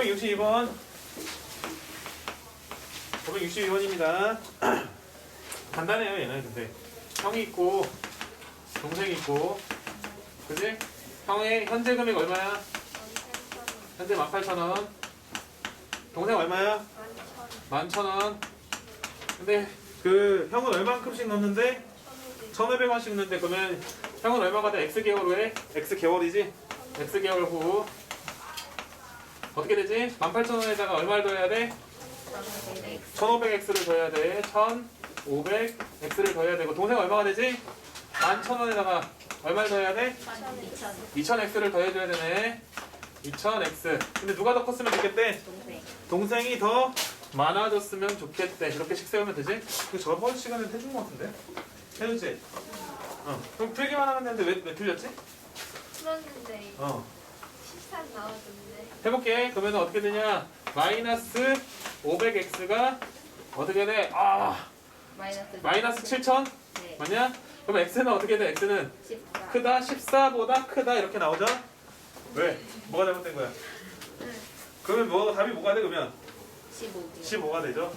562번 562번입니다 간단해요 얘는 근데 형이 있고 동생이 있고 그지? 형의 현재 금액 얼마야? 현재 18,000원 동생 얼마야? 11,000원 근데 그 형은 얼만큼씩 넣는데 1,500원씩 넣는데 그러면 형은 얼마가 돼? X개월로 해? X개월이지? X개월 후 어떻게 되지? 18,000원에다가 얼마를 더해야 돼? 1500X를 더해야 돼 1500X를 더해야 되고 동생 얼마가 되지? 11,000원에다가 얼마를 더해야 돼? 2000X를 더해줘야 되네 2000X 근데 누가 더 컸으면 좋겠대? 동생이 더 많아졌으면 좋겠대 이렇게 식 세우면 되지? 그 저번 시간에 해준 것 같은데? 해주지? 어 그럼 풀기만 하면 되는데 왜, 왜 틀렸지? 풀었는데 어 13 나왔는데 해볼게 그러면 어떻게 되냐 마이너스 500X가 어떻게 돼? 아 마이너스 마이너스 7000 네. 맞냐? 그럼 X는 어떻게 돼? X는 14 크다 14보다 크다 이렇게 나오죠? 왜? 뭐가 잘못된 거야? 그러면 뭐 답이 뭐가 돼 그러면? 15 15가 되죠?